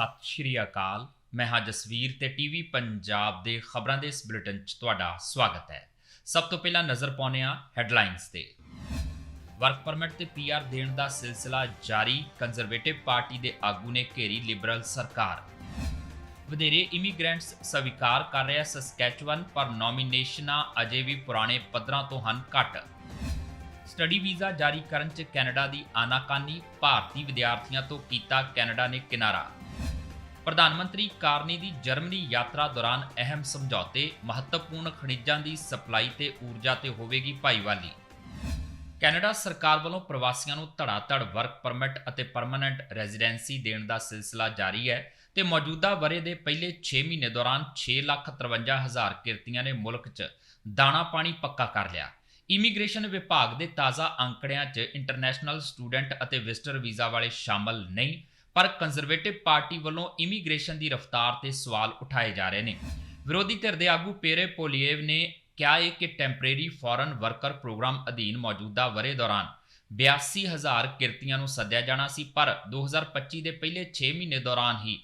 ਸਤਿ ਸ਼੍ਰੀ ਅਕਾਲ। ਮੈਂ ਹਾਂ ਜਸਵੀਰ ਤੇ ਟੀਵੀ ਪੰਜਾਬ ਦੇ ਖਬਰਾਂ ਦੇ ਇਸ ਬੁਲੇਟਿਨ 'ਚ ਤੁਹਾਡਾ ਸਵਾਗਤ ਹੈ। ਸਭ ਤੋਂ ਪਹਿਲਾਂ ਨਜ਼ਰ ਪਾਉਂਦੇ ਹਾਂ ਹੈਡਲਾਈਨਸ ਤੇ। ਵਰਕ ਪਰਮਿਟ ਤੇ ਪੀਆਰ ਦੇਣ ਦਾ ਸਿਲਸਿਲਾ ਜਾਰੀ। ਕੰਜ਼ਰਵੇਟਿਵ ਪਾਰਟੀ ਦੇ ਆਗੂ ਨੇ ਘੇਰੀ ਲਿਬਰਲ ਸਰਕਾਰ। ਵਧੇਰੇ ਇਮੀਗ੍ਰੈਂਟਸ ਸਵੀਕਾਰ ਕਰ ਰਿਹਾ ਸਸਕੈਚੁਅਨ ਪਰ ਨੋਮੀਨੇਸ਼ਨਾਂ ਅਜੇ ਵੀ ਪੁਰਾਣੇ ਪੱਧਰਾਂ ਤੋਂ ਹਨ ਘੱਟ। ਸਟੱਡੀ ਵੀਜ਼ਾ ਜਾਰੀ ਕਰਨ 'ਚ ਕੈਨੇਡਾ ਦੀ ਆਨਾਕਾਨੀ। ਭਾਰਤੀ ਵਿਦਿਆਰਥੀਆਂ ਤੋਂ ਕੀਤਾ ਕੈਨੇਡਾ ਨੇ ਕਿਨਾਰਾ। ਪ੍ਰਧਾਨ ਮੰਤਰੀ ਕਾਰਨੀ ਦੀ ਜਰਮਨੀ ਯਾਤਰਾ ਦੌਰਾਨ ਅਹਿਮ ਸਮਝੌਤੇ ਮਹੱਤਵਪੂਰਨ ਖਣਿਜਾਂ ਦੀ ਸਪਲਾਈ ਤੇ ਊਰਜਾ ਤੇ ਹੋਵੇਗੀ ਭਾਈਵਾਲੀ। ਕੈਨੇਡਾ ਸਰਕਾਰ ਵੱਲੋਂ ਪ੍ਰਵਾਸੀਆਂ ਨੂੰ ਧੜਾਧੜ ਵਰਕ ਪਰਮਿਟ ਅਤੇ ਪਰਮਨੈਂਟ ਰੈਜ਼ੀਡੈਂਸੀ ਦੇਣ ਦਾ ਸਿਲਸਿਲਾ ਜਾਰੀ ਹੈ ਤੇ ਮੌਜੂਦਾ ਵਰੇ ਦੇ ਪਹਿਲੇ 6 ਮਹੀਨੇ ਦੌਰਾਨ 6,53,000 ਕਿਰਤੀਆਂ ਨੇ ਮੁਲਕ 'ਚ ਦਾਣਾ ਪਾਣੀ ਪੱਕਾ ਕਰ ਲਿਆ। ਇਮੀਗ੍ਰੇਸ਼ਨ ਵਿਭਾਗ ਦੇ ਤਾਜ਼ਾ ਅੰਕੜਿਆਂ 'ਚ ਇੰਟਰਨੈਸ਼ਨਲ ਸਟੂਡੈਂਟ ਅਤੇ ਵਿਜ਼ਟਰ ਵੀਜ਼ਾ ਵਾਲੇ ਸ਼ਾਮਲ ਨਹੀਂ। ਪਰ ਕੰਜ਼ਰਵੇਟਿਵ ਪਾਰਟੀ ਵੱਲੋਂ ਇਮੀਗ੍ਰੇਸ਼ਨ ਦੀ ਰਫ਼ਤਾਰ ਤੇ ਸਵਾਲ ਉਠਾਏ ਜਾ ਰਹੇ ਨੇ। ਵਿਰੋਧੀ ਧਿਰ ਦੇ ਆਗੂ ਪੇਰੇ ਪੋਲੀਏਵ ਨੇ ਕਿਹਾ ਹੈ ਕਿ ਟੈਂਪਰੇਰੀ ਫੋਰਨ ਵਰਕਰ ਪ੍ਰੋਗਰਾਮ ਅਧੀਨ ਮੌਜੂਦਾ ਵਰੇ ਦੌਰਾਨ 82000 ਕਿਰਤੀਆਂ ਨੂੰ ਸੱਦਿਆ ਜਾਣਾ ਸੀ, ਪਰ 2025 ਦੇ ਪਹਿਲੇ 6 ਮਹੀਨੇ ਦੌਰਾਨ ਹੀ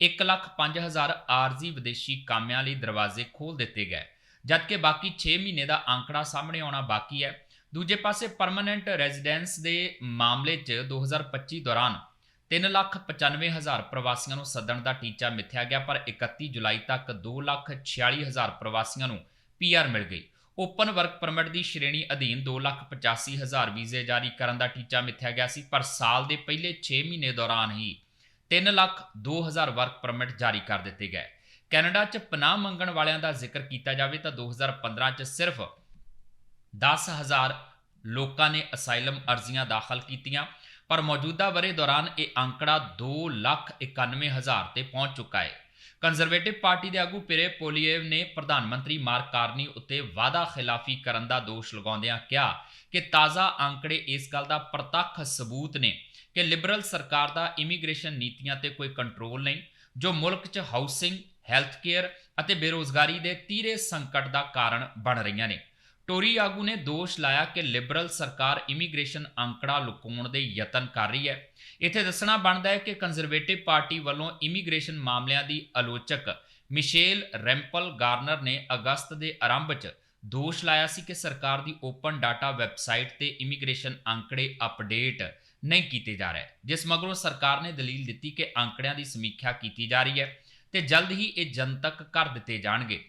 105000 ਆਰਜ਼ੀ ਵਿਦੇਸ਼ੀ ਕਾਮਿਆਂ ਲਈ ਦਰਵਾਜ਼ੇ ਖੋਲ ਦਿੱਤੇ ਗਏ, ਜਦਕਿ ਬਾਕੀ 6 ਮਹੀਨੇ ਦਾ ਅੰਕੜਾ ਸਾਹਮਣੇ ਆਉਣਾ ਬਾਕੀ ਹੈ। ਦੂਜੇ ਪਾਸੇ ਪਰਮਨੈਂਟ ਰੈਜ਼ੀਡੈਂਸ ਦੇ ਮਾਮਲੇ 'ਚ 2025 ਦੌਰਾਨ 395000 ਪ੍ਰਵਾਸੀਆਂ ਨੂੰ ਸੱਦਣ ਦਾ ਟੀਚਾ ਮਿੱਥਿਆ ਗਿਆ, ਪਰ 31 ਜੁਲਾਈ ਤੱਕ 246000 ਪ੍ਰਵਾਸੀਆਂ ਨੂੰ ਪੀਆਰ ਮਿਲ ਗਈ। ਓਪਨ ਵਰਕ ਪਰਮਿਟ ਦੀ ਸ਼੍ਰੇਣੀ ਅਧੀਨ 285000 ਵੀਜ਼ੇ ਜਾਰੀ ਕਰਨ ਦਾ ਟੀਚਾ ਮਿੱਥਿਆ ਗਿਆ ਸੀ, ਪਰ ਸਾਲ ਦੇ ਪਹਿਲੇ 6 ਮਹੀਨੇ ਦੌਰਾਨ ਹੀ 3 ਲੱਖ 2000 ਵਰਕ ਪਰਮਿਟ ਜਾਰੀ ਕਰ ਦਿੱਤੇ ਗਏ। ਕੈਨੇਡਾ 'ਚ ਪਨਾਹ ਮੰਗਣ ਵਾਲਿਆਂ ਦਾ ਜ਼ਿਕਰ ਕੀਤਾ ਜਾਵੇ ਤਾਂ 2015 'ਚ ਸਿਰਫ 10000 ਲੋਕਾਂ ਨੇ ਅਸਾਈਲਮ ਅਰਜ਼ੀਆਂ ਦਾਖਲ ਕੀਤੀਆਂ। ਪਰ ਮੌਜੂਦਾ ਵਰੇ ਦੌਰਾਨ ਇਹ ਅੰਕੜਾ 291000 ਤੇ ਪਹੁੰਚ ਚੁੱਕਾ ਹੈ। ਕੰਜ਼ਰਵੇਟਿਵ ਪਾਰਟੀ ਦੇ ਆਗੂ ਪਿਰੇ ਪੋਲੀਏਵ ਨੇ ਪ੍ਰਧਾਨ ਮੰਤਰੀ ਮਾਰਕ ਕਾਰਨੀ ਉੱਤੇ ਵਾਅਦਾ ਖਿਲਾਫੀ ਕਰਨ ਦਾ ਦੋਸ਼ ਲਗਾਉਂਦਿਆਂ ਕਿਹਾ ਕਿ ਤਾਜ਼ਾ ਅੰਕੜੇ ਇਸ ਗੱਲ ਦਾ ਪ੍ਰਤੱਖ ਸਬੂਤ ਨੇ ਕਿ ਲਿਬਰਲ ਸਰਕਾਰ ਦਾ ਇਮੀਗ੍ਰੇਸ਼ਨ ਨੀਤੀਆਂ ਤੇ ਕੋਈ ਕੰਟਰੋਲ ਨਹੀਂ, ਜੋ ਮੁਲਕ 'ਚ ਹਾਊਸਿੰਗ ਹੈਲਥ ਕੇਅਰ ਅਤੇ ਬੇਰੋਜ਼ਗਾਰੀ ਦੇ ਤੀਰੇ ਸੰਕਟ ਦਾ ਕਾਰਨ ਬਣ ਰਹੀਆਂ ਨੇ। ਟੋਰੀ ਆਗੂ ਨੇ ਦੋਸ਼ ਲਾਇਆ ਕਿ ਲਿਬਰਲ ਸਰਕਾਰ ਇਮੀਗ੍ਰੇਸ਼ਨ ਅੰਕੜਾ ਲੁਕਾਉਣ ਦੇ ਯਤਨ ਕਰ ਰਹੀ ਹੈ। ਇੱਥੇ ਦੱਸਣਾ ਬਣਦਾ ਹੈ ਕਿ ਕੰਜ਼ਰਵੇਟਿਵ ਪਾਰਟੀ ਵੱਲੋਂ ਇਮੀਗ੍ਰੇਸ਼ਨ ਮਾਮਲਿਆਂ ਦੀ ਆਲੋਚਕ ਮਿਸ਼ੇਲ ਰੈਂਪਲ ਗਾਰਨਰ ਨੇ ਅਗਸਤ ਦੇ ਆਰੰਭ 'ਚ ਦੋਸ਼ ਲਾਇਆ ਸੀ ਕਿ ਸਰਕਾਰ ਦੀ ਓਪਨ ਡਾਟਾ ਵੈਬਸਾਈਟ ਤੇ ਇਮੀਗ੍ਰੇਸ਼ਨ ਅੰਕੜੇ ਅਪਡੇਟ ਨਹੀਂ ਕੀਤੇ ਜਾ ਰਹੇ, ਜਿਸ ਮਗਰੋਂ ਸਰਕਾਰ ਨੇ ਦਲੀਲ ਦਿੱਤੀ ਕਿ ਅੰਕੜਿਆਂ ਦੀ ਸਮੀਖਿਆ ਕੀਤੀ ਜਾ ਰਹੀ ਹੈ ਤੇ ਜਲਦ ਹੀ ਇਹ ਜਨਤਕ ਕਰ ਦਿੱਤੇ ਜਾਣਗੇ।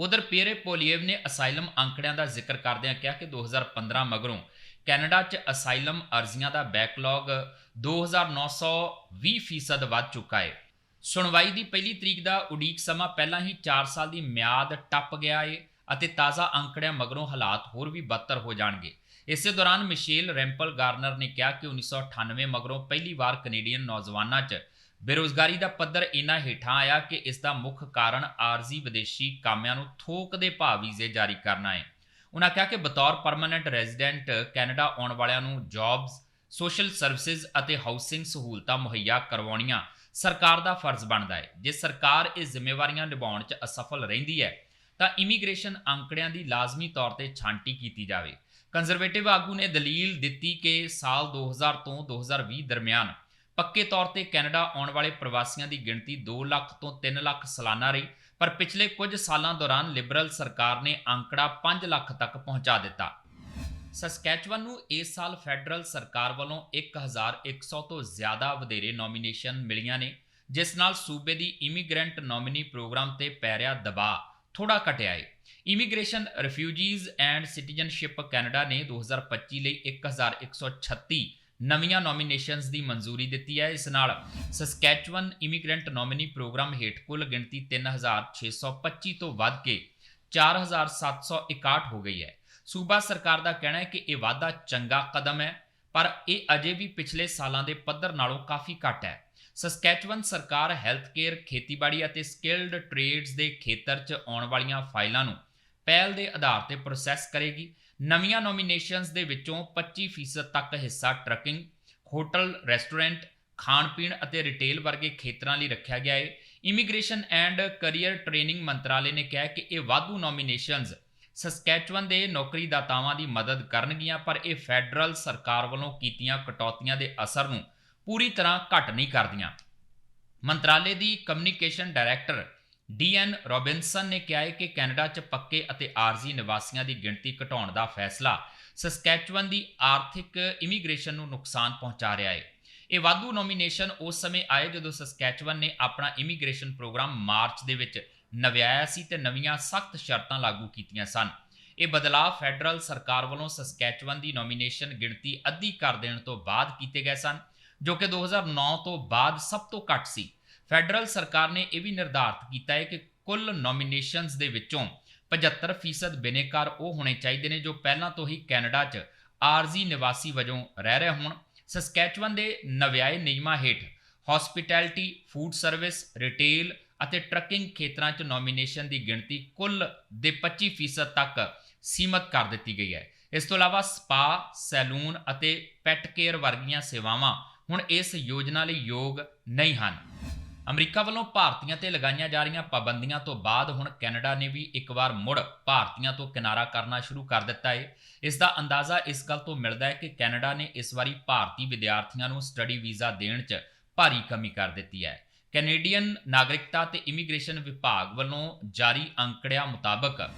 ਉਧਰ ਪੀਰੇ ਪੋਲੀਏਵ ਨੇ ਅਸਾਈਲਮ ਅੰਕੜਿਆਂ ਦਾ ਜ਼ਿਕਰ ਕਰਦਿਆਂ ਕਿਹਾ ਕਿ 2015 ਮਗਰੋਂ ਕੈਨੇਡਾ 'ਚ ਅਸਾਈਲਮ ਅਰਜ਼ੀਆਂ ਦਾ ਬੈਕਲੌਗ 2920% ਵੱਧ ਚੁੱਕਾ ਹੈ। ਸੁਣਵਾਈ ਦੀ ਪਹਿਲੀ ਤਰੀਕ ਦਾ ਉਡੀਕ ਸਮਾਂ ਪਹਿਲਾਂ ਹੀ 4 ਸਾਲ ਦੀ ਮਿਆਦ ਟੱਪ ਗਿਆ ਏ ਅਤੇ ਤਾਜ਼ਾ ਅੰਕੜਿਆਂ ਮਗਰੋਂ ਹਾਲਾਤ ਹੋਰ ਵੀ ਬਦਤਰ ਹੋ ਜਾਣਗੇ। ਇਸੇ ਦੌਰਾਨ ਮਿਸ਼ੇਲ ਰੈਂਪਲ ਗਾਰਨਰ ਨੇ ਕਿਹਾ ਕਿ 1998 ਮਗਰੋਂ ਪਹਿਲੀ ਵਾਰ ਕੈਨੇਡੀਅਨ ਨੌਜਵਾਨਾਂ 'ਚ ਬੇਰੋਜ਼ਗਾਰੀ ਦਾ ਪੱਧਰ ਇੰਨਾ ਹੇਠਾਂ ਆਇਆ ਕਿ ਇਸ ਦਾ ਮੁੱਖ ਕਾਰਨ ਆਰਜ਼ੀ ਵਿਦੇਸ਼ੀ ਕਾਮਿਆਂ ਨੂੰ ਥੋਕ ਦੇ ਭਾਅ ਵੀਜ਼ੇ ਜਾਰੀ ਕਰਨਾ ਹੈ। ਉਹਨਾਂ ਕਿਹਾ ਕਿ ਬਤੌਰ ਪਰਮਨੈਂਟ ਰੈਜ਼ੀਡੈਂਟ ਕੈਨੇਡਾ ਆਉਣ ਵਾਲਿਆਂ ਨੂੰ ਜੌਬਸ ਸੋਸ਼ਲ ਸਰਵਿਸਿਜ਼ ਅਤੇ ਹਾਊਸਿੰਗ ਸਹੂਲਤਾਂ ਮੁਹੱਈਆ ਕਰਵਾਉਣੀਆਂ ਸਰਕਾਰ ਦਾ ਫਰਜ਼ ਬਣਦਾ ਹੈ। ਜੇ ਸਰਕਾਰ ਇਹ ਜ਼ਿੰਮੇਵਾਰੀਆਂ ਨਿਭਾਉਣ 'ਚ ਅਸਫਲ ਰਹਿੰਦੀ ਹੈ, ਤਾਂ ਇਮੀਗ੍ਰੇਸ਼ਨ ਅੰਕੜਿਆਂ ਦੀ ਲਾਜ਼ਮੀ ਤੌਰ ਤੇ ਛਾਂਟੀ ਕੀਤੀ ਜਾਵੇ। ਕੰਜ਼ਰਵੇਟਿਵ ਆਗੂ ਨੇ ਦਲੀਲ ਦਿੱਤੀ ਕਿ ਸਾਲ 2000 ਤੋਂ 2020 ਦਰਮਿਆਨ ਪੱਕੇ ਤੌਰ ਤੇ ਕੈਨੇਡਾ ਆਉਣ ਵਾਲੇ ਪ੍ਰਵਾਸੀਆਂ ਦੀ ਗਿਣਤੀ 2 ਲੱਖ ਤੋਂ 3 ਲੱਖ ਸਾਲਾਨਾ ਰਹੀ, ਪਰ ਪਿਛਲੇ ਕੁਝ ਸਾਲਾਂ ਦੌਰਾਨ ਲਿਬਰਲ ਸਰਕਾਰ ਨੇ ਅੰਕੜਾ 5 ਲੱਖ ਤੱਕ ਪਹੁੰਚਾ ਦਿੱਤਾ। ਸਸਕੈਚਵਨ ਨੂੰ ਇਸ ਸਾਲ ਫੈਡਰਲ ਸਰਕਾਰ ਵੱਲੋਂ 1100 ਤੋਂ ਜ਼ਿਆਦਾ ਵਧੇਰੇ ਨੋਮੀਨੇਸ਼ਨ ਮਿਲੀਆਂ ਨੇ, ਜਿਸ ਨਾਲ ਸੂਬੇ ਦੀ ਇਮੀਗ੍ਰੈਂਟ ਨੋਮਿਨੀ ਪ੍ਰੋਗਰਾਮ ਤੇ ਪੈ ਰਿਹਾ ਦਬਾਅ ਥੋੜਾ ਘਟਿਆ ਹੈ immigration, refugees and citizenship Canada ਨੇ 2025 ਲਈ 1136 ਨਵੀਆਂ ਨੋਮੀਨੇਸ਼ਨਸ ਦੀ ਮਨਜ਼ੂਰੀ ਦਿੱਤੀ ਹੈ। ਇਸ ਨਾਲ ਸਸਕੈਚਵਨ ਇਮੀਗ੍ਰੈਂਟ ਨੋਮਿਨੀ ਪ੍ਰੋਗਰਾਮ ਹੇਠ ਕੁੱਲ ਗਿਣਤੀ 3625 ਤੋਂ ਵੱਧ ਕੇ 4761 ਹੋ ਗਈ ਹੈ। ਸੂਬਾ ਸਰਕਾਰ ਦਾ ਕਹਿਣਾ ਹੈ ਕਿ ਇਹ ਵਾਧਾ ਚੰਗਾ ਕਦਮ ਹੈ, ਪਰ ਇਹ ਅਜੇ ਵੀ ਪਿਛਲੇ ਸਾਲਾਂ ਦੇ ਪੱਧਰ ਨਾਲੋਂ ਕਾਫੀ ਘੱਟ ਹੈ। ਸਸਕੈਚਵਨ ਸਰਕਾਰ ਹੈਲਥ ਕੇਅਰ ਖੇਤੀਬਾੜੀ ਅਤੇ ਸਕਿਲਡ ਟ੍ਰੇਡਸ ਦੇ ਖੇਤਰ 'ਚ ਆਉਣ ਵਾਲੀਆਂ ਫਾਈਲਾਂ ਨੂੰ ਪਹਿਲ ਦੇ ਆਧਾਰ ਤੇ ਪ੍ਰੋਸੈਸ ਕਰੇਗੀ। ਨਵੀਆਂ ਨੋਮੀਨੇਸ਼ਨਸ ਦੇ ਵਿੱਚੋਂ 25% ਤੱਕ ਹਿੱਸਾ ਟਰਕਿੰਗ ਹੋਟਲ ਰੈਸਟੋਰੈਂਟ ਖਾਣ ਪੀਣ ਅਤੇ ਰਿਟੇਲ ਵਰਗੇ ਖੇਤਰਾਂ ਲਈ ਰੱਖਿਆ ਗਿਆ ਹੈ ਇਮੀਗ੍ਰੇਸ਼ਨ ਐਂਡ ਕੈਰੀਅਰ ਟ੍ਰੇਨਿੰਗ ਮੰਤਰਾਲੇ ਨੇ ਕਿਹਾ ਕਿ ਇਹ ਵਾਧੂ ਨੋਮੀਨੇਸ਼ਨਸ ਸਸਕੈਚੁਅਨ ਦੇ ਨੌਕਰੀਦਾਤਾਵਾਂ ਦੀ ਮਦਦ ਕਰਨਗੀਆਂ, ਪਰ ਇਹ ਫੈਡਰਲ ਸਰਕਾਰ ਵੱਲੋਂ ਕੀਤੀਆਂ ਕਟੌਤੀਆਂ ਦੇ ਅਸਰ ਨੂੰ ਪੂਰੀ ਤਰ੍ਹਾਂ ਘਟ ਨਹੀਂ ਕਰਦੀਆਂ। ਮੰਤਰਾਲੇ ਦੀ ਕਮਿਊਨੀਕੇਸ਼ਨ ਡਾਇਰੈਕਟਰ ਡੀਐਨ ਰੋਬਿਨਸਨ ਨੇ ਕਿਹਾ ਹੈ ਕਿ ਕੈਨੇਡਾ 'ਚ ਪੱਕੇ ਅਤੇ ਆਰਜ਼ੀ ਨਿਵਾਸੀਆਂ ਦੀ ਗਿਣਤੀ ਘਟਾਉਣ ਦਾ ਫੈਸਲਾ ਸਸਕੈਚਵਨ ਦੀ ਆਰਥਿਕ ਇਮੀਗ੍ਰੇਸ਼ਨ ਨੂੰ ਨੁਕਸਾਨ ਪਹੁੰਚਾ ਰਿਹਾ ਹੈ। ਇਹ ਵਾਧੂ ਨੋਮੀਨੇਸ਼ਨ ਉਸ ਸਮੇਂ ਆਏ ਜਦੋਂ ਸਸਕੈਚਵਨ ਨੇ ਆਪਣਾ ਇਮੀਗ੍ਰੇਸ਼ਨ ਪ੍ਰੋਗਰਾਮ ਮਾਰਚ ਦੇ ਵਿੱਚ ਨਵਿਆਇਆ ਸੀ ਤੇ ਨਵੀਆਂ ਸਖਤ ਸ਼ਰਤਾਂ ਲਾਗੂ ਕੀਤੀਆਂ ਸਨ। ਇਹ ਬਦਲਾਅ ਫੈਡਰਲ ਸਰਕਾਰ ਵੱਲੋਂ ਸਸਕੈਚਵਨ ਦੀ ਨੋਮੀਨੇਸ਼ਨ ਗਿਣਤੀ ਅੱਧੀ ਕਰ ਦੇਣ ਤੋਂ ਬਾਅਦ ਕੀਤੇ ਗਏ ਸਨ, ਜੋ ਕਿ 2009 ਤੋਂ ਬਾਅਦ ਸਭ ਤੋਂ ਘੱਟ ਸੀ। ਫੈਡਰਲ ਸਰਕਾਰ ਨੇ ਇਹ ਵੀ ਨਿਰਧਾਰਤ ਕੀਤਾ ਹੈ ਕਿ ਕੁੱਲ ਨੋਮੀਨੇਸ਼ਨਸ ਦੇ ਵਿੱਚੋਂ 75% ਬਿਨੇਕਾਰ ਉਹ ਹੋਣੇ ਚਾਹੀਦੇ ਨੇ ਜੋ ਪਹਿਲਾਂ ਤੋਂ ਹੀ ਕੈਨੇਡਾ 'ਚ ਆਰਜ਼ੀ ਨਿਵਾਸੀ ਵਜੋਂ ਰਹਿ ਰਹੇ ਹੋਣ। ਸਸਕੈਚਵਨ ਦੇ ਨਵਿਆਏ ਨਿਯਮਾਂ ਹੇਠ ਹਸਪਿਟੈਲਿਟੀ ਫੂਡ ਸਰਵਿਸ ਰਿਟੇਲ ਅਤੇ ਟਰੱਕਿੰਗ ਖੇਤਰਾਂ 'ਚ ਨੋਮੀਨੇਸ਼ਨ ਦੀ ਗਿਣਤੀ ਕੁੱਲ ਦੇ 25% ਤੱਕ ਸੀਮਤ ਕਰ ਦਿੱਤੀ ਗਈ ਹੈ। ਇਸ ਤੋਂ ਇਲਾਵਾ ਸਪਾ, ਸੈਲੂਨ ਅਤੇ ਪੈਟ ਕੇਅਰ ਵਰਗੀਆਂ ਸੇਵਾਵਾਂ ਹੁਣ ਇਸ ਯੋਜਨਾ ਲਈ ਯੋਗ ਨਹੀਂ ਹਨ। ਅਮਰੀਕਾ ਵੱਲੋਂ ਭਾਰਤੀਆਂ ਤੇ ਲਗਾਈਆਂ ਜਾ ਰਹੀਆਂ ਪਾਬੰਦੀਆਂ ਤੋਂ ਬਾਅਦ ਹੁਣ ਕੈਨੇਡਾ ਨੇ ਵੀ ਇੱਕ ਵਾਰ ਮੁੜ ਭਾਰਤੀਆਂ ਤੋਂ ਕਿਨਾਰਾ ਕਰਨਾ ਸ਼ੁਰੂ ਕਰ ਦਿੱਤਾ ਹੈ ਇਸ ਦਾ ਅੰਦਾਜ਼ਾ ਇਸ ਗੱਲ ਤੋਂ ਮਿਲਦਾ ਹੈ ਕਿ ਕੈਨੇਡਾ ਨੇ ਇਸ ਵਾਰੀ ਭਾਰਤੀ ਵਿਦਿਆਰਥੀਆਂ ਨੂੰ ਸਟੱਡੀ ਵੀਜ਼ਾ ਦੇਣ 'ਚ ਭਾਰੀ ਕਮੀ ਕਰ ਦਿੱਤੀ ਹੈ। ਕੈਨੇਡੀਅਨ ਨਾਗਰਿਕਤਾ ਤੇ ਇਮੀਗ੍ਰੇਸ਼ਨ ਵਿਭਾਗ ਵੱਲੋਂ ਜਾਰੀ ਅੰਕੜਿਆਂ ਮੁਤਾਬਕ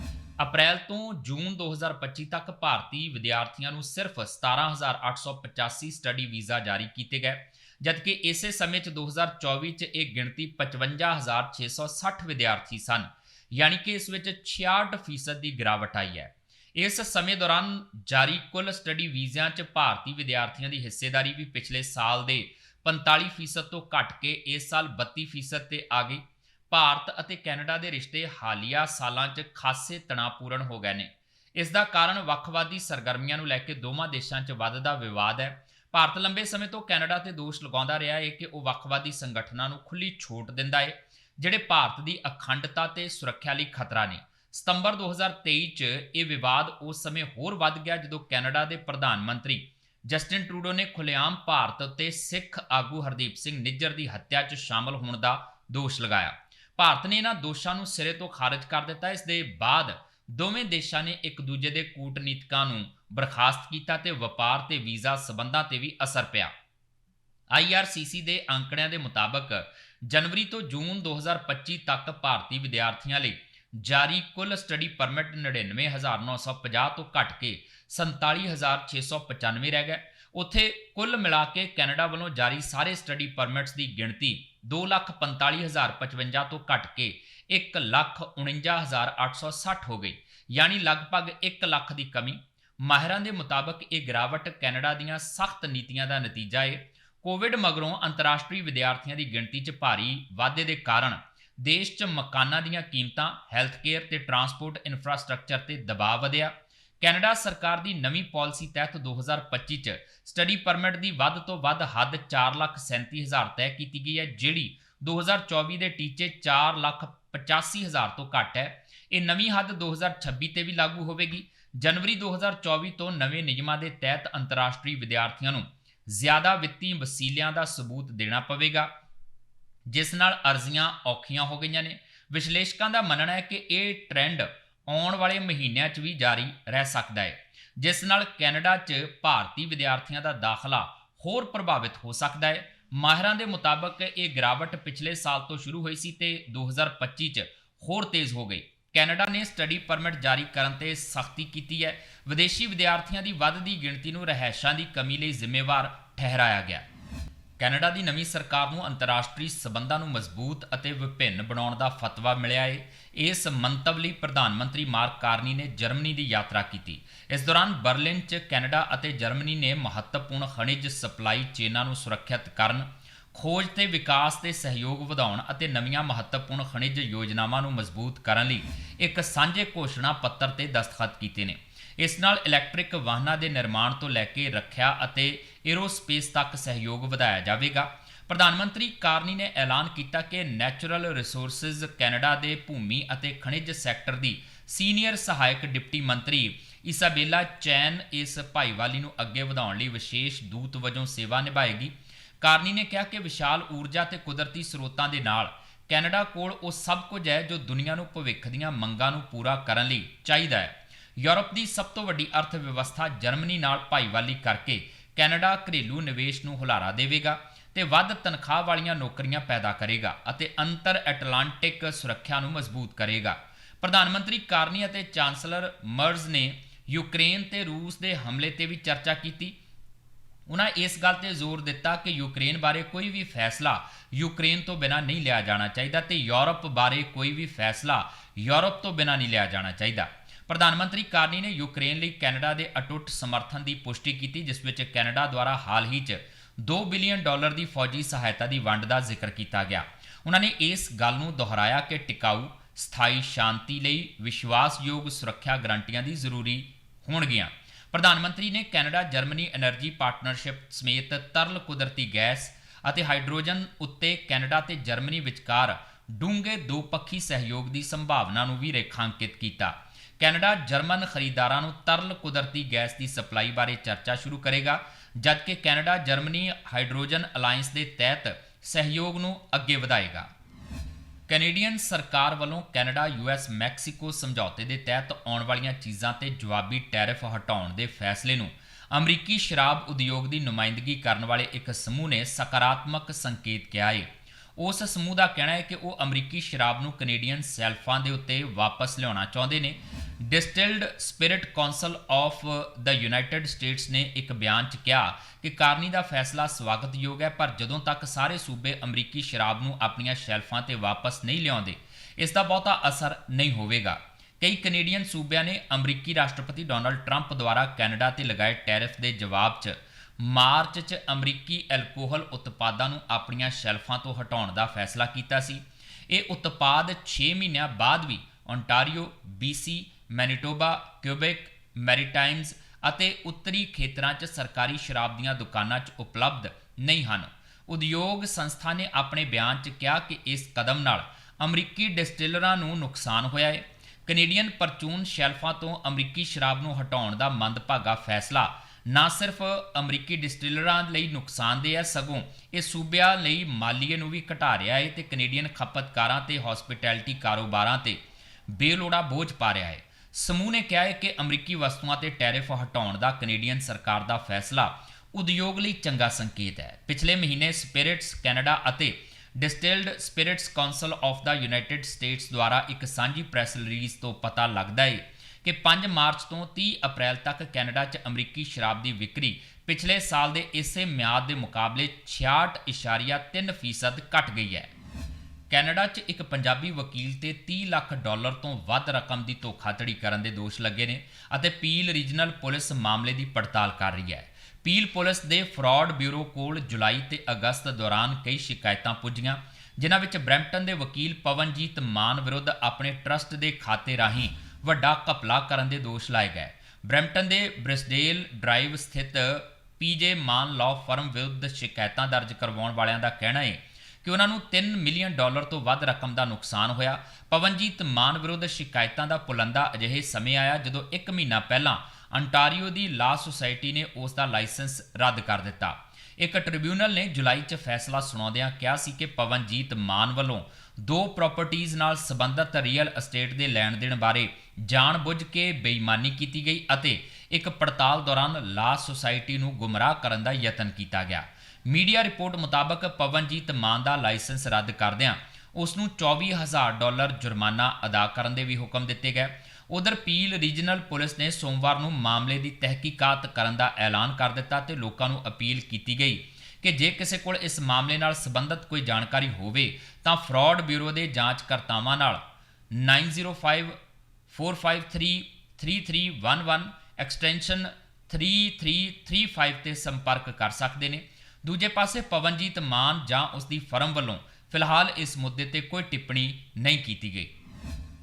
ਅਪ੍ਰੈਲ ਤੋਂ ਜੂਨ 2025 ਤੱਕ ਭਾਰਤੀ ਵਿਦਿਆਰਥੀਆਂ ਨੂੰ ਸਿਰਫ 17885 ਸਟੱਡੀ ਵੀਜ਼ਾ ਜਾਰੀ ਕੀਤੇ ਗਏ। ਜਦਕਿ ਇਸੇ ਸਮੇਂ 'ਚ 2024 'ਚ ਇਹ ਗਿਣਤੀ 55660 ਵਿਦਿਆਰਥੀ ਸਨ, ਯਾਨੀ ਕਿ ਇਸ ਵਿੱਚ 66% ਦੀ ਗਿਰਾਵਟ ਆਈ ਹੈ। ਇਸ ਸਮੇਂ ਦੌਰਾਨ ਜਾਰੀ ਕੁੱਲ ਸਟੱਡੀ ਵੀਜ਼ਿਆਂ 'ਚ ਭਾਰਤੀ ਵਿਦਿਆਰਥੀਆਂ ਦੀ ਹਿੱਸੇਦਾਰੀ ਵੀ ਪਿਛਲੇ ਸਾਲ ਦੇ 45% ਤੋਂ ਘਟ ਕੇ ਇਸ ਸਾਲ 32% ਤੇ ਆ ਗਈ। ਭਾਰਤ ਅਤੇ ਕੈਨੇਡਾ ਦੇ ਰਿਸ਼ਤੇ ਹਾਲੀਆ ਸਾਲਾਂ 'ਚ ਖਾਸੇ ਤਣਾਅਪੂਰਨ ਹੋ ਗਏ ਨੇ। ਇਸ ਦਾ ਕਾਰਨ ਵੱਖਵਾਦੀ ਸਰਗਰਮੀਆਂ ਨੂੰ ਲੈ ਕੇ ਦੋਵਾਂ ਦੇਸ਼ਾਂ 'ਚ ਵੱਧਦਾ ਵਿਵਾਦ ਹੈ। ਭਾਰਤ ਲੰਬੇ ਸਮੇਂ ਤੋਂ ਕੈਨੇਡਾ ਤੇ ਦੋਸ਼ ਲਗਾਉਂਦਾ ਰਿਹਾ ਹੈ ਕਿ ਉਹ ਵੱਖਵਾਦੀ ਸੰਗਠਨਾਂ ਨੂੰ ਖੁੱਲੀ ਛੋਟ ਦਿੰਦਾ ਹੈ ਜਿਹੜੇ ਭਾਰਤ ਦੀ ਅਖੰਡਤਾ ਤੇ ਸੁਰੱਖਿਆ ਲਈ ਖਤਰਾ ਨੇ। ਸਤੰਬਰ 2023 'ਚ ਇਹ ਵਿਵਾਦ ਉਸ ਸਮੇਂ ਹੋਰ ਵੱਧ ਗਿਆ ਜਦੋਂ ਕੈਨੇਡਾ ਦੇ ਪ੍ਰਧਾਨ ਮੰਤਰੀ ਜਸਟਿਨ ਟਰੂਡੋ ਨੇ ਖੁੱਲੇਆਮ ਭਾਰਤ ਉੱਤੇ ਸਿੱਖ ਆਗੂ ਹਰਦੀਪ ਸਿੰਘ ਨਿੱਜਰ ਦੀ ਹੱਤਿਆ 'ਚ ਸ਼ਾਮਲ ਹੋਣ ਦਾ ਦੋਸ਼ ਲਗਾਇਆ। ਭਾਰਤ ਨੇ ਇਹਨਾਂ ਦੋਸ਼ਾਂ ਨੂੰ ਸਿਰੇ ਤੋਂ ਖਾਰਜ ਕਰ ਦਿੱਤਾ। ਇਸ ਦੇ ਬਾਅਦ ਦੋਵੇਂ ਦੇਸ਼ਾਂ ਨੇ ਇੱਕ ਦੂਜੇ ਦੇ ਕੂਟਨੀਤਕਾਂ ਨੂੰ ਬਰਖਾਸਤ ਕੀਤਾ ਤੇ ਵਪਾਰ ਤੇ ਵੀਜ਼ਾ ਸਬੰਧਾਂ ਤੇ ਵੀ ਅਸਰ ਪਿਆ। IRCC ਦੇ ਅੰਕੜਿਆਂ ਦੇ ਮੁਤਾਬਕ ਜਨਵਰੀ ਤੋਂ ਜੂਨ 2025 ਤੱਕ ਭਾਰਤੀ ਵਿਦਿਆਰਥੀਆਂ ਲਈ ਜਾਰੀ ਕੁੱਲ ਸਟੱਡੀ ਪਰਮਿਟ 99950 ਤੋਂ ਘਟ ਕੇ 47695 ਰਹਿ ਗਏ। ਉੱਥੇ ਕੁੱਲ ਮਿਲਾ ਕੇ ਕੈਨੇਡਾ ਵੱਲੋਂ ਜਾਰੀ ਸਾਰੇ ਸਟੱਡੀ ਪਰਮਿਟਸ ਦੀ ਗਿਣਤੀ 245055 ਤੋਂ ਘਟ ਕੇ 149860 ਹੋ ਗਈ ਯਾਨੀ ਲਗਭਗ 1 ਲੱਖ ਦੀ ਕਮੀ। ਮਾਹਿਰਾਂ ਦੇ ਮੁਤਾਬਕ ਇਹ ਗਿਰਾਵਟ ਕੈਨੇਡਾ ਦੀਆਂ ਸਖਤ ਨੀਤੀਆਂ ਦਾ ਨਤੀਜਾ ਹੈ ਕੋਵਿਡ ਮਗਰੋਂ ਅੰਤਰਰਾਸ਼ਟਰੀ ਵਿਦਿਆਰਥੀਆਂ ਦੀ ਗਿਣਤੀ 'ਚ ਭਾਰੀ ਵਾਧੇ ਦੇ ਕਾਰਨ ਦੇਸ਼ 'ਚ ਮਕਾਨਾਂ ਦੀਆਂ ਕੀਮਤਾਂ ਹੈਲਥ ਕੇਅਰ ਤੇ ਟਰਾਂਸਪੋਰਟ ਇਨਫਰਾਸਟ੍ਰਕਚਰ ਤੇ ਦਬਾਅ ਵਧਿਆ। ਕੈਨੇਡਾ ਸਰਕਾਰ ਦੀ ਨਵੀਂ ਪਾਲਿਸੀ ਤਹਿਤ 2025 ਚ ਸਟੱਡੀ ਪਰਮਿਟ ਦੀ ਵੱਧ ਤੋਂ ਵੱਧ ਹੱਦ 437000 ਤੈਅ ਕੀਤੀ ਗਈ ਹੈ, ਜਿਹੜੀ 2024 ਦੇ ਟੀਚੇ 485000 ਤੋਂ ਘੱਟ ਹੈ। ਇਹ ਨਵੀਂ ਹੱਦ 2026 ਤੇ ਵੀ ਲਾਗੂ ਹੋਵੇਗੀ। ਜਨਵਰੀ 2024 ਤੋਂ ਨਵੇਂ ਨਿਯਮਾਂ ਦੇ ਤਹਿਤ ਅੰਤਰਰਾਸ਼ਟਰੀ ਵਿਦਿਆਰਥੀਆਂ ਨੂੰ ਜ਼ਿਆਦਾ ਵਿੱਤੀ ਵਸੀਲਿਆਂ ਦਾ ਸਬੂਤ ਦੇਣਾ ਪਵੇਗਾ, ਜਿਸ ਨਾਲ ਅਰਜ਼ੀਆਂ ਔਖੀਆਂ ਹੋ ਗਈਆਂ ਨੇ। ਵਿਸ਼ਲੇਸ਼ਕਾਂ ਦਾ ਮੰਨਣਾ ਹੈ ਕਿ ਇਹ ਟ੍ਰੈਂਡ ਆਉਣ ਵਾਲੇ ਮਹੀਨਿਆਂ 'ਚ ਵੀ ਜਾਰੀ ਰਹਿ ਸਕਦਾ ਹੈ, ਜਿਸ ਨਾਲ ਕੈਨੇਡਾ 'ਚ ਭਾਰਤੀ ਵਿਦਿਆਰਥੀਆਂ ਦਾ ਦਾਖਲਾ ਹੋਰ ਪ੍ਰਭਾਵਿਤ ਹੋ ਸਕਦਾ ਹੈ। ਮਾਹਿਰਾਂ ਦੇ ਮੁਤਾਬਕ ਇਹ ਗਿਰਾਵਟ ਪਿਛਲੇ ਸਾਲ ਤੋਂ ਸ਼ੁਰੂ ਹੋਈ ਸੀ ਤੇ 2025 'ਚ ਹੋਰ ਤੇਜ਼ ਹੋ ਗਈ। ਕੈਨੇਡਾ ਨੇ ਸਟੱਡੀ ਪਰਮਿਟ ਜਾਰੀ ਕਰਨ ਤੇ ਸਖਤੀ ਕੀਤੀ ਹੈ। ਵਿਦੇਸ਼ੀ ਵਿਦਿਆਰਥੀਆਂ ਦੀ ਵੱਧਦੀ ਗਿਣਤੀ ਨੂੰ ਰਹਿائشਾਂ ਦੀ ਕਮੀ ਲਈ ਜ਼ਿੰਮੇਵਾਰ ਠਹਿਰਾਇਆ ਗਿਆ। ਕੈਨੇਡਾ ਦੀ ਨਵੀਂ ਸਰਕਾਰ ਨੂੰ ਅੰਤਰਰਾਸ਼ਟਰੀ ਸਬੰਧਾਂ ਨੂੰ ਮਜ਼ਬੂਤ ਅਤੇ ਵਿਭਿੰਨ ਬਣਾਉਣ ਦਾ ਫਤਵਾ ਮਿਲਿਆ ਹੈ। ਇਸ ਮੰਤਵ ਲਈ ਪ੍ਰਧਾਨ ਮੰਤਰੀ ਮਾਰਕ ਕਾਰਨੀ ਨੇ ਜਰਮਨੀ ਦੀ ਯਾਤਰਾ ਕੀਤੀ। ਇਸ ਦੌਰਾਨ ਬਰਲਿਨ 'ਚ ਕੈਨੇਡਾ ਅਤੇ ਜਰਮਨੀ ਨੇ ਮਹੱਤਵਪੂਰਨ ਖਣਿਜ ਸਪਲਾਈ ਚੇਨਾਂ ਨੂੰ ਸੁਰੱਖਿਅਤ ਕਰਨ, ਖੋਜ ਤੇ ਵਿਕਾਸ ਤੇ ਸਹਿਯੋਗ ਵਧਾਉਣ ਅਤੇ ਨਵੀਆਂ ਮਹੱਤਵਪੂਰਨ ਖਣਿਜ ਯੋਜਨਾਵਾਂ ਨੂੰ ਮਜ਼ਬੂਤ ਕਰਨ ਲਈ ਇੱਕ ਸਾਂਝੇ ਘੋਸ਼ਣਾ ਪੱਤਰ ਤੇ ਦਸਤਖਤ ਕੀਤੇ ਨੇ। ਇਸ ਨਾਲ ਇਲੈਕਟ੍ਰਿਕ ਵਾਹਨਾਂ ਦੇ ਨਿਰਮਾਣ ਤੋਂ ਲੈ ਕੇ ਰੱਖਿਆ ਅਤੇ ਏਰੋਸਪੇਸ ਤੱਕ ਸਹਿਯੋਗ ਵਧਾਇਆ ਜਾਵੇਗਾ। ਪ੍ਰਧਾਨ ਮੰਤਰੀ ਕਾਰਨੀ ਨੇ ਐਲਾਨ ਕੀਤਾ ਕਿ ਨੈਚੁਰਲ ਰਿਸੋਰਸਜ਼ ਕੈਨੇਡਾ ਦੇ ਭੂਮੀ ਅਤੇ ਖਣਿਜ ਸੈਕਟਰ ਦੀ ਸੀਨੀਅਰ ਸਹਾਇਕ ਡਿਪਟੀ ਮੰਤਰੀ ਇਸਾਬੇਲਾ ਚੈਨ ਇਸ ਭਾਈਵਾਲੀ ਨੂੰ ਅੱਗੇ ਵਧਾਉਣ ਲਈ ਵਿਸ਼ੇਸ਼ ਦੂਤ ਵਜੋਂ ਸੇਵਾ ਨਿਭਾਏਗੀ। ਕਾਰਨੀ ਨੇ ਕਿਹਾ ਕਿ ਵਿਸ਼ਾਲ ਊਰਜਾ ਤੇ ਕੁਦਰਤੀ ਸਰੋਤਾਂ ਦੇ ਨਾਲ ਕੈਨੇਡਾ ਕੋਲ ਉਹ ਸਭ ਕੁਝ ਹੈ ਜੋ ਦੁਨੀਆ ਨੂੰ ਭਵਿੱਖ ਦੀਆਂ ਮੰਗਾਂ ਨੂੰ ਪੂਰਾ ਕਰਨ ਲਈ ਚਾਹੀਦਾ ਹੈ। ਯੂਰਪ ਦੀ ਸਭ ਤੋਂ ਵੱਡੀ ਅਰਥ ਵਿਵਸਥਾ ਜਰਮਨੀ ਨਾਲ ਭਾਈਵਾਲੀ ਕਰਕੇ ਕੈਨੇਡਾ ਘਰੇਲੂ ਨਿਵੇਸ਼ ਨੂੰ ਹੁਲਾਰਾ ਦੇਵੇਗਾ। ਤੇ ਵੱਧ ਤਨਖਾਹ ਵਾਲੀਆਂ ਨੌਕਰੀਆਂ ਪੈਦਾ ਕਰੇਗਾ ਅਤੇ ਅੰਤਰ ਐਟਲਾਂਟਿਕ ਸੁਰੱਖਿਆ ਨੂੰ ਮਜ਼ਬੂਤ ਕਰੇਗਾ। ਪ੍ਰਧਾਨ ਮੰਤਰੀ ਕਾਰਨੀ ਅਤੇ ਚਾਂਸਲਰ ਮਰਜ਼ ਨੇ ਯੂਕਰੇਨ ਤੇ ਰੂਸ ਦੇ ਹਮਲੇ ਤੇ ਵੀ ਚਰਚਾ ਕੀਤੀ। ਉਹਨਾਂ ਇਸ ਗੱਲ ਤੇ ਜ਼ੋਰ ਦਿੱਤਾ ਕਿ ਯੂਕਰੇਨ ਬਾਰੇ ਕੋਈ ਵੀ ਫੈਸਲਾ ਯੂਕਰੇਨ ਤੋਂ ਬਿਨਾਂ ਨਹੀਂ ਲਿਆ ਜਾਣਾ ਚਾਹੀਦਾ ਤੇ ਯੂਰਪ ਬਾਰੇ ਕੋਈ ਵੀ ਫੈਸਲਾ ਯੂਰਪ ਤੋਂ ਬਿਨਾਂ ਨਹੀਂ ਲਿਆ ਜਾਣਾ ਚਾਹੀਦਾ। ਪ੍ਰਧਾਨ ਮੰਤਰੀ ਕਾਰਨੀ ਨੇ ਯੂਕਰੇਨ ਲਈ ਕੈਨੇਡਾ ਦੇ ਅਟੁੱਟ ਸਮਰਥਨ ਦੀ ਪੁਸ਼ਟੀ ਕੀਤੀ, ਜਿਸ ਵਿੱਚ ਕੈਨੇਡਾ ਦੁਆਰਾ ਹਾਲ ਹੀ 'ਚ 2 ਬਿਲੀਅਨ ਡਾਲਰ ਦੀ ਫੌਜੀ ਸਹਾਇਤਾ ਦੀ ਵੰਡ ਦਾ ਜ਼ਿਕਰ ਕੀਤਾ ਗਿਆ। ਉਹਨਾਂ ਨੇ ਇਸ ਗੱਲ ਨੂੰ ਦੁਹਰਾਇਆ ਕਿ ਟਿਕਾਊ, ਸਥਾਈ ਸ਼ਾਂਤੀ ਲਈ ਵਿਸ਼ਵਾਸਯੋਗ ਸੁਰੱਖਿਆ ਗਰੰਟੀਆਂ ਦੀ ਜ਼ਰੂਰੀ ਹੋਣਗੀਆਂ। ਪ੍ਰਧਾਨ ਮੰਤਰੀ ਨੇ ਕੈਨੇਡਾ, ਜਰਮਨੀ એનર્ਜੀ ਪਾਰਟਨਰਸ਼ਿਪ ਸਮੇਤ ਤਰਲ ਕੁਦਰਤੀ ਗੈਸ ਅਤੇ ਹਾਈਡਰੋਜਨ ਉੱਤੇ ਕੈਨੇਡਾ ਤੇ ਜਰਮਨੀ ਵਿਚਕਾਰ ਡੂੰਘੇ ਦੋਪੱਖੀ ਸਹਿਯੋਗ ਦੀ ਸੰਭਾਵਨਾ ਨੂੰ ਵੀ ਰੇਖਾਂਕਿਤ ਕੀਤਾ। ਕੈਨੇਡਾ ਜਰਮਨ ਖਰੀਦਦਾਰਾਂ ਨੂੰ ਤਰਲ ਕੁਦਰਤੀ ਗੈਸ ਦੀ ਸਪਲਾਈ ਬਾਰੇ ਚਰਚਾ ਸ਼ੁਰੂ ਕਰੇਗਾ। ਜਦਕਿ ਕੈਨੇਡਾ, ਜਰਮਨੀ ਹਾਈਡਰੋਜਨ ਅਲਾਈਅੰਸ ਦੇ ਤਹਿਤ ਸਹਿਯੋਗ ਨੂੰ ਅੱਗੇ ਵਧਾਏਗਾ। ਕੈਨੇਡੀਅਨ ਸਰਕਾਰ ਵੱਲੋਂ ਕੈਨੇਡਾ ਯੂਐਸ ਮੈਕਸੀਕੋ ਸਮਝੌਤੇ ਦੇ ਤਹਿਤ ਆਉਣ ਵਾਲੀਆਂ ਚੀਜ਼ਾਂ ਤੇ ਜਵਾਬੀ ਟੈਰਿਫ ਹਟਾਉਣ ਦੇ ਫੈਸਲੇ ਨੂੰ ਅਮਰੀਕੀ ਸ਼ਰਾਬ ਉਦਯੋਗ ਦੀ ਨੁਮਾਇੰਦਗੀ ਕਰਨ ਵਾਲੇ ਇੱਕ ਸਮੂਹ ਨੇ ਸਕਾਰਾਤਮਕ ਸੰਕੇਤ ਕਿਹਾ ਹੈ ਉਸ ਸਮੂਹ ਦਾ ਕਹਿਣਾ ਹੈ ਕਿ ਉਹ ਅਮਰੀਕੀ ਸ਼ਰਾਬ ਨੂੰ ਕੈਨੇਡੀਅਨ ਸੈਲਫਾਂ ਦੇ ਉੱਤੇ ਵਾਪਸ ਲਿਆਉਣਾ ਚਾਹੁੰਦੇ ਨੇ। Distilled spirit council of the United States ਨੇ ਇੱਕ ਬਿਆਨ 'ਚ ਕਿਹਾ ਕਿ ਕਾਰਨੀ ਦਾ ਫੈਸਲਾ ਸਵਾਗਤਯੋਗ ਹੈ, ਪਰ ਜਦੋਂ ਤੱਕ ਸਾਰੇ ਸੂਬੇ ਅਮਰੀਕੀ ਸ਼ਰਾਬ ਨੂੰ ਆਪਣੀਆਂ ਸ਼ੈਲਫਾਂ ਤੇ ਵਾਪਸ ਨਹੀਂ ਲਿਆਉਂਦੇ, ਇਸ ਦਾ ਬਹੁਤਾ ਅਸਰ ਨਹੀਂ ਹੋਵੇਗਾ। ਕਈ ਕੈਨੇਡੀਅਨ ਸੂਬਿਆਂ ਨੇ ਅਮਰੀਕੀ ਰਾਸ਼ਟਰਪਤੀ ਡੋਨਲਡ ਟਰੰਪ ਦੁਆਰਾ ਕੈਨੇਡਾ ਤੇ ਲਗਾਏ ਟੈਰਿਫ ਦੇ ਜਵਾਬ 'ਚ ਮਾਰਚ 'ਚ ਅਮਰੀਕੀ ਐਲਕੋਹਲ ਉਤਪਾਦਾਂ ਨੂੰ ਆਪਣੀਆਂ ਸ਼ੈਲਫਾਂ ਤੋਂ ਹਟਾਉਣ ਦਾ ਫੈਸਲਾ ਕੀਤਾ ਸੀ। ਇਹ ਉਤਪਾਦ 6 ਮਹੀਨਿਆਂ ਬਾਅਦ ਵੀ Ontario BC Manitoba, Quebec, Maritimes ਅਤੇ ਉੱਤਰੀ ਖੇਤਰਾਂ 'ਚ ਸਰਕਾਰੀ ਸ਼ਰਾਬ ਦੀਆਂ ਦੁਕਾਨਾਂ 'ਚ ਉਪਲਬਧ ਨਹੀਂ ਹਨ। ਉਦਯੋਗ ਸੰਸਥਾ ਨੇ ਆਪਣੇ ਬਿਆਨ 'ਚ ਕਿਹਾ ਕਿ ਇਸ ਕਦਮ ਨਾਲ ਅਮਰੀਕੀ ਡਿਸਟਿਲਰਾਂ ਨੂੰ ਨੁਕਸਾਨ ਹੋਇਆ ਹੈ ਕੈਨੇਡੀਅਨ ਪਰਚੂਨ ਸ਼ੈਲਫਾਂ ਤੋਂ ਅਮਰੀਕੀ ਸ਼ਰਾਬ ਨੂੰ ਹਟਾਉਣ ਦਾ ਮੰਦਭਾਗਾ ਫੈਸਲਾ ਨਾ ਸਿਰਫ ਅਮਰੀਕੀ ਡਿਸਟਿਲਰਾਂ ਲਈ ਨੁਕਸਾਨਦੇਹ ਹੈ ਸਗੋਂ ਇਹ ਸੂਬਿਆਂ ਲਈ ਮਾਲੀਏ ਨੂੰ ਵੀ ਘਟਾ ਰਿਹਾ ਹੈ ਤੇ ਕੈਨੇਡੀਅਨ ਖਪਤਕਾਰਾਂ ਤੇ ਹਸਪਿਟੈਲਿਟੀ ਕਾਰੋਬਾਰਾਂ ਤੇ ਬੇਲੋੜਾ ਬੋਝ ਪਾ ਰਿਹਾ ਹੈ। ਸਮੂਹ ਨੇ ਕਿਹਾ ਹੈ ਕਿ ਅਮਰੀਕੀ ਵਸਤੂਆਂ ਤੇ ਟੈਰਿਫ ਹਟਾਉਣ ਦਾ ਕੈਨੇਡੀਅਨ ਸਰਕਾਰ ਦਾ ਫੈਸਲਾ ਉਦਯੋਗ ਲਈ ਚੰਗਾ ਸੰਕੇਤ ਹੈ। ਪਿਛਲੇ ਮਹੀਨੇ ਸਪਿਰਿਟਸ ਕੈਨੇਡਾ ਅਤੇ distilled spirits council of the United States ਦੁਆਰਾ ਇੱਕ ਸਾਂਝੀ ਪ੍ਰੈਸ ਰਿਲੀਜ਼ ਤੋਂ ਪਤਾ ਲੱਗਦਾ ਹੈ ਕਿ 5 ਮਾਰਚ ਤੋਂ 30 ਅਪ੍ਰੈਲ ਤੱਕ ਕੈਨੇਡਾ 'ਚ ਅਮਰੀਕੀ ਸ਼ਰਾਬ ਦੀ ਵਿਕਰੀ ਪਿਛਲੇ ਸਾਲ ਦੇ ਇਸੇ ਮਿਆਦ ਦੇ ਮੁਕਾਬਲੇ 66.3% ਘਟ ਗਈ ਹੈ। ਕੈਨੇਡਾ 'ਚ ਇੱਕ ਪੰਜਾਬੀ ਵਕੀਲ ਤੇ 30 ਲੱਖ ਡਾਲਰ ਤੋਂ ਵੱਧ ਰਕਮ ਦੀ ਧੋਖਾਧੜੀ ਕਰਨ ਦੇ ਦੋਸ਼ ਲੱਗੇ ਨੇ ਅਤੇ ਪੀਲ ਰੀਜਨਲ ਪੁਲਿਸ ਮਾਮਲੇ ਦੀ ਪੜਤਾਲ ਕਰ ਰਹੀ ਹੈ। ਪੀਲ ਪੁਲਿਸ ਦੇ ਫਰਾਡ ਬਿਊਰੋ ਕੋਲ ਜੁਲਾਈ ਤੇ ਅਗਸਤ ਦੌਰਾਨ ਕਈ ਸ਼ਿਕਾਇਤਾਂ ਪੁੱਜੀਆਂ, ਜਿਨ੍ਹਾਂ ਵਿੱਚ ਬ੍ਰੈਂਪਟਨ ਦੇ ਵਕੀਲ ਪਵਨਜੀਤ ਮਾਨ ਵਿਰੁੱਧ ਆਪਣੇ ਟਰਸਟ ਦੇ ਖਾਤੇ ਰਾਹੀਂ ਵੱਡਾ ਘਪਲਾ ਕਰਨ ਦੇ ਦੋਸ਼ ਲਾਏ ਗਏ। ਬ੍ਰੈਂਪਟਨ ਦੇ ਬ੍ਰਿਸਡੇਲ ਡਰਾਈਵ ਸਥਿਤ ਪੀਜੇ ਮਾਨ ਲਾਅ ਫਰਮ ਵਿਰੁੱਧ ਸ਼ਿਕਾਇਤਾਂ ਦਰਜ ਕਰਵਾਉਣ ਵਾਲਿਆਂ ਦਾ ਕਹਿਣਾ ਹੈ ਕਿ ਉਹਨਾਂ ਨੂੰ 3 ਮਿਲੀਅਨ ਡਾਲਰ ਤੋਂ ਵੱਧ ਰਕਮ ਦਾ ਨੁਕਸਾਨ ਹੋਇਆ। ਪਵਨਜੀਤ ਮਾਨ ਵਿਰੁੱਧ ਸ਼ਿਕਾਇਤਾਂ ਦਾ ਪੁਲੰਦਾ ਅਜਿਹੇ ਸਮੇਂ ਆਇਆ ਜਦੋਂ 1 ਮਹੀਨਾ ਪਹਿਲਾਂ ਅੰਟਾਰੀਓ ਦੀ ਲਾ ਸੁਸਾਇਟੀ ਨੇ ਉਸ ਦਾ ਲਾਇਸੈਂਸ ਰੱਦ ਕਰ ਦਿੱਤਾ। ਇੱਕ ਟ੍ਰਿਬਿਊਨਲ ਨੇ ਜੁਲਾਈ 'ਚ ਫੈਸਲਾ ਸੁਣਾਉਂਦਿਆਂ ਕਿਹਾ ਸੀ ਕਿ ਪਵਨਜੀਤ ਮਾਨ ਵੱਲੋਂ ਦੋ ਪ੍ਰਾਪਰਟੀਆਂ ਨਾਲ ਸੰਬੰਧਿਤ ਰੀਅਲ ਅਸਟੇਟ ਦੇ ਲੈਣ ਦੇਣ ਬਾਰੇ ਜਾਣਬੁੱਝ ਕੇ ਬੇਈਮਾਨੀ ਕੀਤੀ ਗਈ ਅਤੇ ਇੱਕ ਪੜਤਾਲ ਦੌਰਾਨ ਲਾ ਸੁਸਾਇਟੀ ਨੂੰ ਗੁੰਮਰਾਹ ਕਰਨ ਦਾ ਯਤਨ ਕੀਤਾ ਗਿਆ। ਮੀਡੀਆ ਰਿਪੋਰਟ ਮੁਤਾਬਕ ਪਵਨਜੀਤ ਮਾਨ ਦਾ ਲਾਇਸੈਂਸ ਰੱਦ ਕਰਦਿਆਂ ਉਸ ਨੂੰ 24000 ਡਾਲਰ ਜੁਰਮਾਨਾ ਅਦਾ ਕਰਨ ਦੇ ਵੀ ਹੁਕਮ ਦਿੱਤੇ ਗਏ। ਉਧਰ ਪੀਲ ਰੀਜਨਲ ਪੁਲਿਸ ਨੇ ਸੋਮਵਾਰ ਨੂੰ ਮਾਮਲੇ ਦੀ ਤਹਿਕੀਕਾਤ ਕਰਨ ਦਾ ਐਲਾਨ ਕਰ ਦਿੱਤਾ ਤੇ ਲੋਕਾਂ ਨੂੰ ਅਪੀਲ ਕੀਤੀ ਗਈ ਕਿ ਜੇ ਕਿਸੇ ਕੋਲ ਇਸ ਮਾਮਲੇ ਨਾਲ ਸੰਬੰਧਿਤ ਕੋਈ ਜਾਣਕਾਰੀ ਹੋਵੇ ਤਾਂ ਫਰਾਡ ਬਿਊਰੋ ਦੇ ਜਾਂਚਕਰਤਾਵਾਂ ਨਾਲ 905 453 3311 ਐਕਸਟੈਂਸ਼ਨ 3335 ਤੇ ਸੰਪਰਕ ਕਰ ਸਕਦੇ ਨੇ। ਦੂਜੇ ਪਾਸੇ ਪਵਨਜੀਤ ਮਾਨ ਜਾਂ ਉਸ ਦੀ ਫਰਮ ਵੱਲੋਂ ਫਿਲਹਾਲ ਇਸ ਮੁੱਦੇ ਤੇ ਕੋਈ ਟਿੱਪਣੀ ਨਹੀਂ ਕੀਤੀ ਗਈ।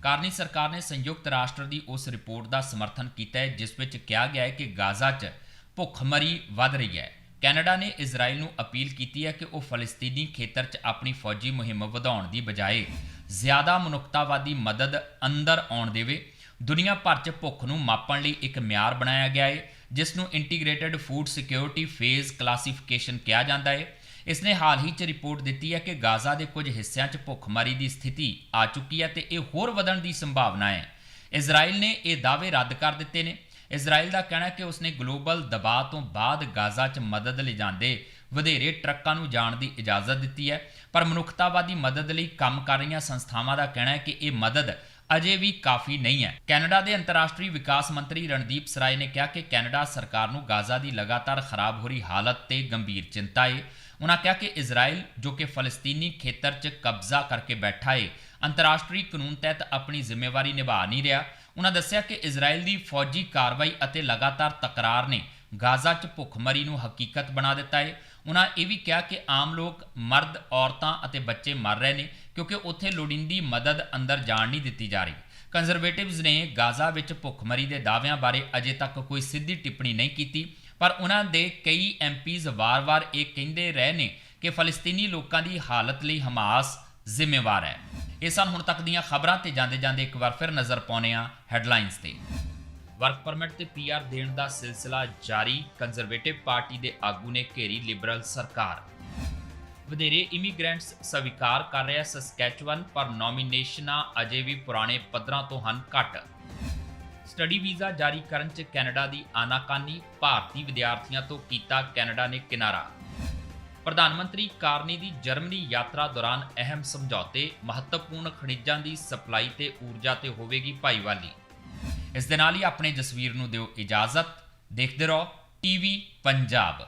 ਕਾਰਨੀ ਸਰਕਾਰ ਨੇ ਸੰਯੁਕਤ ਰਾਸ਼ਟਰ ਦੀ ਉਸ ਰਿਪੋਰਟ ਦਾ ਸਮਰਥਨ ਕੀਤਾ ਹੈ, ਜਿਸ ਵਿੱਚ ਕਿਹਾ ਗਿਆ ਹੈ ਕਿ ਗਾਜ਼ਾ 'ਚ ਭੁੱਖਮਰੀ ਵੱਧ ਰਹੀ ਹੈ। ਕੈਨੇਡਾ ਨੇ ਇਜ਼ਰਾਈਲ ਨੂੰ ਅਪੀਲ ਕੀਤੀ ਹੈ ਕਿ ਉਹ ਫਲਸਤੀਨੀ ਖੇਤਰ 'ਚ ਆਪਣੀ ਫੌਜੀ ਮੁਹਿੰਮ ਵਧਾਉਣ ਦੀ ਬਜਾਏ ਜ਼ਿਆਦਾ ਮਨੁੱਖਤਾਵਾਦੀ ਮਦਦ ਅੰਦਰ ਆਉਣ ਦੇਵੇ। ਦੁਨੀਆ ਭਰ 'ਚ ਭੁੱਖ ਨੂੰ ਮਾਪਣ ਲਈ ਇੱਕ ਮਿਆਰ ਬਣਾਇਆ ਗਿਆ ਹੈ, ਜਿਸ ਨੂੰ integrated food security phase classification ਕਿਹਾ ਜਾਂਦਾ ਹੈ। ਇਸ ਨੇ ਹਾਲ ਹੀ 'ਚ ਰਿਪੋਰਟ ਦਿੱਤੀ ਹੈ ਕਿ ਗਾਜ਼ਾ ਦੇ ਕੁਝ ਹਿੱਸਿਆਂ 'ਚ ਭੁੱਖਮਰੀ ਦੀ ਸਥਿਤੀ ਆ ਚੁੱਕੀ ਹੈ ਤੇ ਇਹ ਹੋਰ ਵਧਣ ਦੀ ਸੰਭਾਵਨਾ ਹੈ। ਇਜ਼ਰਾਈਲ ਨੇ ਇਹ ਦਾਅਵੇ ਰੱਦ ਕਰ ਦਿੱਤੇ ਨੇ। ਇਜ਼ਰਾਈਲ ਦਾ ਕਹਿਣਾ ਹੈ ਕਿ ਉਸਨੇ ਗਲੋਬਲ ਦਬਾਅ ਤੋਂ ਬਾਅਦ ਗਾਜ਼ਾ 'ਚ ਮਦਦ ਲਿਜਾਂਦੇ ਵਧੇਰੇ ਟਰੱਕਾਂ ਨੂੰ ਜਾਣ ਦੀ ਇਜਾਜ਼ਤ ਦਿੱਤੀ ਹੈ। ਪਰ ਮਨੁੱਖਤਾਵਾਦੀ ਮਦਦ ਲਈ ਕੰਮ ਕਰ ਰਹੀਆਂ ਸੰਸਥਾਵਾਂ ਦਾ ਕਹਿਣਾ ਹੈ ਕਿ ਇਹ ਮਦਦ ਅਜੇ ਵੀ ਕਾਫੀ ਨਹੀਂ ਹੈ। ਕੈਨੇਡਾ ਦੇ ਅੰਤਰਰਾਸ਼ਟਰੀ ਵਿਕਾਸ ਮੰਤਰੀ ਰਣਦੀਪ ਸਰਾਏ ਨੇ ਕਿਹਾ ਕਿ ਕੈਨੇਡਾ ਸਰਕਾਰ ਨੂੰ ਗਾਜ਼ਾ ਦੀ ਲਗਾਤਾਰ ਖਰਾਬ ਹੋ ਰਹੀ ਹਾਲਤ ਤੇ ਗੰਭੀਰ ਚਿੰਤਾ ਹੈ। ਉਹਨਾਂ ਕਿਹਾ ਕਿ ਇਜ਼ਰਾਈਲ, ਜੋ ਕਿ ਫਲਸਤੀਨੀ ਖੇਤਰ 'ਚ ਕਬਜ਼ਾ ਕਰਕੇ ਬੈਠਾ ਏ, ਅੰਤਰਰਾਸ਼ਟਰੀ ਕਾਨੂੰਨ ਤਹਿਤ ਆਪਣੀ ਜ਼ਿੰਮੇਵਾਰੀ ਨਿਭਾ ਨਹੀਂ ਰਿਹਾ। ਉਹਨਾਂ ਦੱਸਿਆ ਕਿ ਇਜ਼ਰਾਈਲ ਦੀ ਫੌਜੀ ਕਾਰਵਾਈ ਅਤੇ ਲਗਾਤਾਰ ਤਕਰਾਰ ਨੇ ਗਾਜ਼ਾ 'ਚ ਭੁੱਖਮਰੀ ਨੂੰ ਹਕੀਕਤ ਬਣਾ ਦਿੱਤਾ ਹੈ ਉਹਨਾਂ ਇਹ ਵੀ ਕਿਹਾ ਕਿ ਆਮ ਲੋਕ ਮਰਦ, ਔਰਤਾਂ ਅਤੇ ਬੱਚੇ ਮਰ ਰਹੇ ਨੇ, ਕਿਉਂਕਿ ਉੱਥੇ ਲੋੜੀਂਦੀ ਮਦਦ ਅੰਦਰ ਜਾਣ ਨਹੀਂ ਦਿੱਤੀ ਜਾ ਰਹੀ। ਕੰਜ਼ਰਵੇਟਿਵਜ਼ ਨੇ ਗਾਜ਼ਾ ਵਿੱਚ ਭੁੱਖਮਰੀ ਦੇ ਦਾਅਵਿਆਂ ਬਾਰੇ ਅਜੇ ਤੱਕ ਕੋਈ ਸਿੱਧੀ ਟਿੱਪਣੀ ਨਹੀਂ ਕੀਤੀ। ਪਰ ਉਹਨਾਂ ਦੇ ਕਈ ਐਮਪੀਜ਼ ਵਾਰ-ਵਾਰ ਇਹ ਕਹਿੰਦੇ ਰਹੇ ਨੇ ਕਿ ਫਲਸਤੀਨੀ ਲੋਕਾਂ ਦੀ ਹਾਲਤ ਲਈ ਹਮਾਸ ਜ਼ਿੰਮੇਵਾਰ ਹੈ। ਇਹ ਸਨ ਹੁਣ ਤੱਕ ਦੀਆਂ ਖਬਰਾਂ ਤੇ ਜਾਂਦੇ ਜਾਂਦੇ ਇੱਕ ਵਾਰ ਫਿਰ ਨਜ਼ਰ ਪਾਉਂਦੇ ਹਾਂ ਹੈਡਲਾਈਨਸ ਤੇ। ਵਰਕ ਪਰਮਿਟ ਤੇ ਪੀਆਰ ਦੇਣ ਦਾ ਸਿਲਸਿਲਾ ਜਾਰੀ, ਕੰਜ਼ਰਵੇਟਿਵ ਪਾਰਟੀ ਦੇ ਆਗੂ ਨੇ ਘੇਰੀ ਲਿਬਰਲ ਸਰਕਾਰ। ਵਧੇਰੇ ਇਮੀਗ੍ਰੈਂਟਸ ਸਵੀਕਾਰ ਕਰ ਰਿਹਾ ਸਸਕੈਚੁਅਨ, ਪਰ ਨੋਮੀਨੇਸ਼ਨਾਂ ਅਜੇ ਵੀ ਪੁਰਾਣੇ ਪੱਧਰਾਂ ਤੋਂ ਹਨ ਘੱਟ। ਸਟੱਡੀ ਵੀਜ਼ਾ ਜਾਰੀ ਕਰਨ 'ਚ ਕੈਨੇਡਾ ਦੀ ਆਨਾਕਾਨੀ ਭਾਰਤੀ ਵਿਦਿਆਰਥੀਆਂ ਤੋਂ ਕੀਤਾ ਕੈਨੇਡਾ ਨੇ ਕਿਨਾਰਾ। ਪ੍ਰਧਾਨ ਮੰਤਰੀ ਕਾਰਨੀ ਦੀ ਜਰਮਨੀ ਯਾਤਰਾ ਦੌਰਾਨ ਅਹਿਮ ਸਮਝੌਤੇ, ਮਹੱਤਵਪੂਰਨ ਖਣਿਜਾਂ ਦੀ ਸਪਲਾਈ ਤੇ ਊਰਜਾ ਤੇ ਹੋਵੇਗੀ ਭਾਈਵਾਲੀ। ਇਸ ਦੇ ਨਾਲ ਹੀ ਆਪਣੇ ਜਸਵੀਰ ਨੂੰ ਦਿਓ ਇਜਾਜ਼ਤ। ਦੇਖਦੇ ਰਹੋ, ਟੀਵੀ ਪੰਜਾਬ।